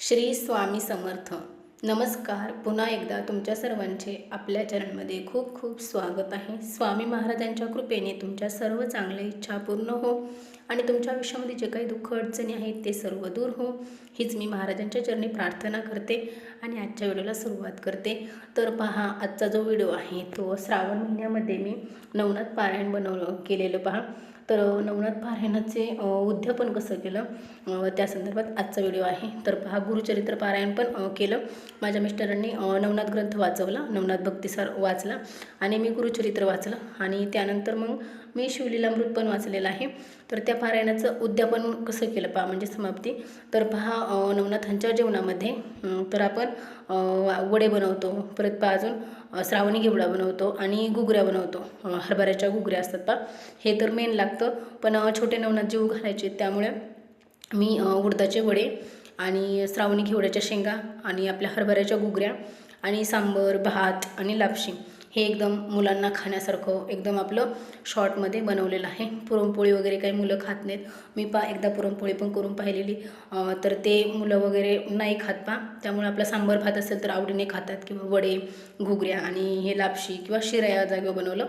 श्री स्वामी समर्थ. नमस्कार. पुन्हा एकदा तुमच्या सर्वांचे आपल्या चरणमध्ये खूप खूप स्वागत आहे. स्वामी महाराजांच्या कृपेने तुमच्या सर्व चांगल्या इच्छा पूर्ण हो आणि तुमच्या आयुष्यामध्ये जे काही दुःख अडचणी आहेत ते सर्व दूर हो. हीच मी महाराजांच्या चरणी प्रार्थना करते आणि आजच्या व्हिडिओला सुरुवात करते. तर पहा आजचा जो व्हिडिओ आहे तो श्रावण महिन्यामध्ये मी नवनाथ पारायण बनवलं केलेलं पहा. तर नवनाथ पारायणाचे उद्यापन कसं केलं? त्या संदर्भात आजचा व्हिडिओ आहे. तर पहा गुरुचरित्र पारायण पण केलं. माझ्या मिस्टरांनी नवनाथ ग्रंथ वाचवला. नवनाथ भक्तिसार वाचला. आणि मी गुरुचरित्र वाचलं. आणि त्यानंतर मग मी शिवलीला मृत पण वाचलेलं आहे. तर त्या पारायणाचं उद्यापन कसं केलं पहा म्हणजे समाप्ती. तर पहा नवनाथांच्या जेवणामध्ये तर आपण वडे बनवतो. परत पहा अजून श्रावणी घेवडा बनवतो आणि घुगऱ्या बनवतो. हरभऱ्याच्या घुगऱ्या असतात पहा. हे तर मेन लागतं पण छोटे नवनाथ जीव घालायचे त्यामुळे मी उडदाचे वडे आणि श्रावणी घेवड्याच्या शेंगा आणि आपल्या हरभऱ्याच्या घुगऱ्या आणि सांबर भात आणि लापशी हे एकदम मुलांना खाण्यासारखं एकदम आपलं शॉर्टमध्ये बनवलेलं आहे. पुरणपोळी वगैरे काही मुलं खात नाहीत. मी पा एकदा पुरणपोळी पण करून पाहिलेली. तर ते मुलं वगैरे नाही खात पा. त्यामुळे आपला सांबर भात असेल तर आवडीने खातात. किंवा वडे घुगऱ्या आणि हे लापशी किंवा शिरा या जागेवर बनवलं.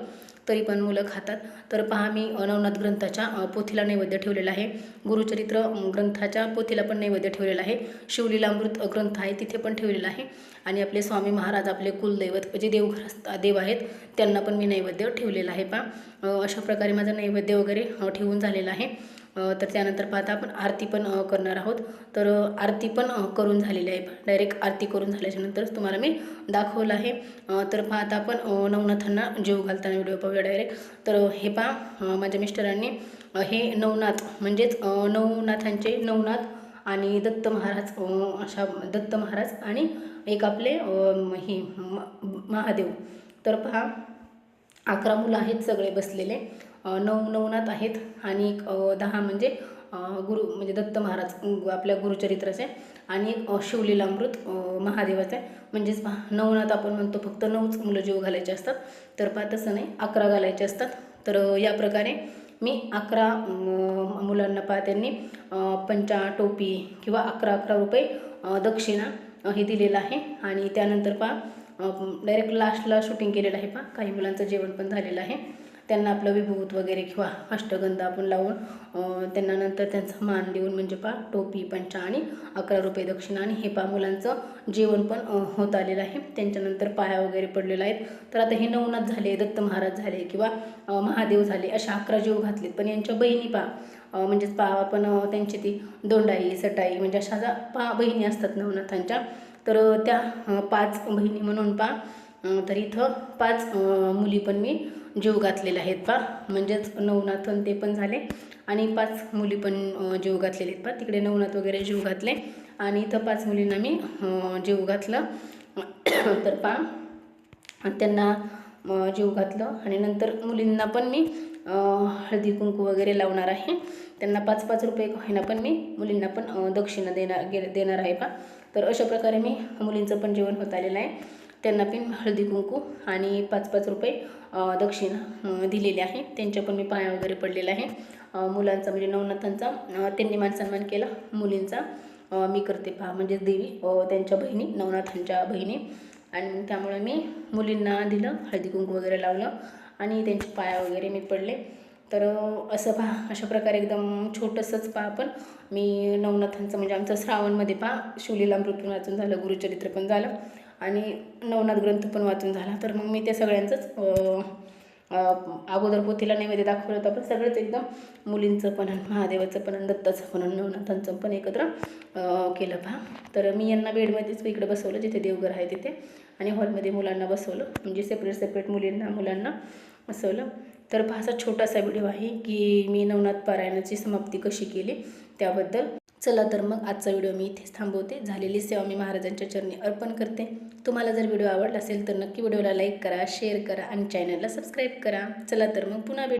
तरी पण मुलं खातात. तर पहा मी नवनाथ ग्रंथाच्या पोथीला नैवेद्य ठेवलेला आहे. गुरुचरित्र ग्रंथाच्या पोथीला पण नैवेद्य ठेवलेला आहे. शिवलीलामृत ग्रंथ आहे तिथे पण ठेवलेला आहे. आणि आपले स्वामी महाराज आपले कुलदैवत जे देवघर असतात देव आहेत त्यांना पण मी नैवेद्य ठेवलेला आहे पा अशा प्रकारे माझं नैवेद्य वगैरे ठेवून झालेलं आहे. तर त्यानंतर पाहता आपण आरती पण करणार आहोत. तर आरती पण करून झालेली आहे. डायरेक्ट आरती करून झाल्याच्यानंतरच तुम्हाला मी दाखवलं आहे. तर पाहता आपण नवनाथांना जीव घालताना व्हिडिओ पाहूया डायरेक्ट तर हे पहा माझ्या मिस्टरांनी हे नवनाथ म्हणजेच नवनाथांचे नवनाथ आणि दत्त महाराज अशा दत्त महाराज आणि एक आपले हे म- महादेव. तर पहा अकरा मुलं आहेत सगळे बसलेले. नऊ नवनाथ आहेत आणि एक दहा म्हणजे गुरु म्हणजे दत्त महाराज आपल्या गुरुचरित्राचे. आणि एक शिवलीलामृत अ, महादेवाचं. आहे म्हणजेच पहा नवनाथ आपण म्हणतो फक्त नऊच मुलं जीव घालायचे असतात. तर पहा तसं नाही. अकरा घालायचे असतात. तर या प्रकारे मी अकरा मुलांना पहा त्यांनी पंचा टोपी किंवा अकरा अकरा रुपये दक्षिणा हे दिलेलं आहे. आणि त्यानंतर पहा डायरेक्ट लास्टला शूटिंग केलेलं आहे पहा. काही मुलांचं जेवण पण झालेलं आहे. त्यांना आपलं विभूत वगैरे किंवा अष्टगंध आपण लावून त्यांना नंतर त्यांचा मान देऊन म्हणजे पा टोपी पंचा आणि अकरा रुपये दक्षिणा आणि हे पा मुलांचं जेवण पण होत आलेलं आहे. त्यांच्यानंतर पाया वगैरे पडलेला आहेत. तर आता हे नवनाथ झाले दत्त महाराज झाले किंवा महादेव झाले अशा अकरा जीव घातलेत. पण यांच्या बहिणी पा म्हणजेच पा आपण त्यांची ती दोंडाई सटाई म्हणजे अशा ज्या पा बहिणी असतात नवनाथांच्या तर त्या पाच बहिणी म्हणून पा तर इथं पाच मुली पण मी जीव घातलेले आहेत पा म्हणजेच नवनाथन ते पण झाले. आणि पाच मुली पण जीव घातलेले आहेत पा तिकडे नवनाथ वगैरे जीव घातले. आणि इथं पाच मुलींना मी जीव घातलं. तर पा त्यांना जीव घातलं. आणि नंतर मुलींना पण मी हळदी कुंकू वगैरे लावणार आहे. त्यांना पाच पाच रुपये होईना पण मी मुलींना पण दक्षिणा देणार गे देणार आहे पा तर अशा प्रकारे मी मुलींचं पण जेवण होत आलेलं आहे. त्यांना पण हळदी कुंकू आणि पाच पाच रुपये दक्षिणा दिलेले दिलेली आहे. त्यांच्या पण मी पाया वगैरे पडलेला आहे. मुलांचा म्हणजे नवनाथांचा त्यांनी मान सन्मान केला. मुलींचा मी करते पहा म्हणजे देवी त्यांच्या बहिणी नवनाथांच्या बहिणी. आणि त्यामुळे मी मुलींना दिलं हळदी कुंकू वगैरे लावलं आणि त्यांचे पाया वगैरे मी पडले. तर असं पहा अशा प्रकारे एकदम छोटंसंच पहा पण मी नवनाथांचं म्हणजे आमचं श्रावणमध्ये पहा शिवलीला मृत्यू वाचून झालं गुरुचरित्र पण झालं. आणि नवनाथ ग्रंथ पण वाचून झाला. तर मग मी त्या सगळ्यांचंच अगोदर पोथीला नैवेद्य दाखवलं होतं पण सगळंच एकदम मुलींचं पण आणि महादेवाचं पण दत्ताचं पण नवनाथांचं पण एकत्र केलं पहा तर मी यांना बेडमध्येच इकडे बसवलं जिथे देवघर आहे तिथे. आणि हॉलमध्ये मुलांना बसवलं म्हणजे सेपरेट सेपरेट मुलींना मुलांना बसवलं. तर पहा असा छोटासा व्हिडिओ आहे की मी नवनाथ पारायणाची समाप्ती कशी केली त्याबद्दल. चला तर मग आजचा व्हिडिओ मी इथेच थांबवते. झालेली सेवा मी महाराजांच्या चरणी अर्पण करते. तुम्हाला जर व्हिडिओ आवडला असेल तर नक्की व्हिडिओला लाईक करा शेअर करा आणि चॅनलला सबस्क्राईब करा. चला तर मग पुन्हा भेट.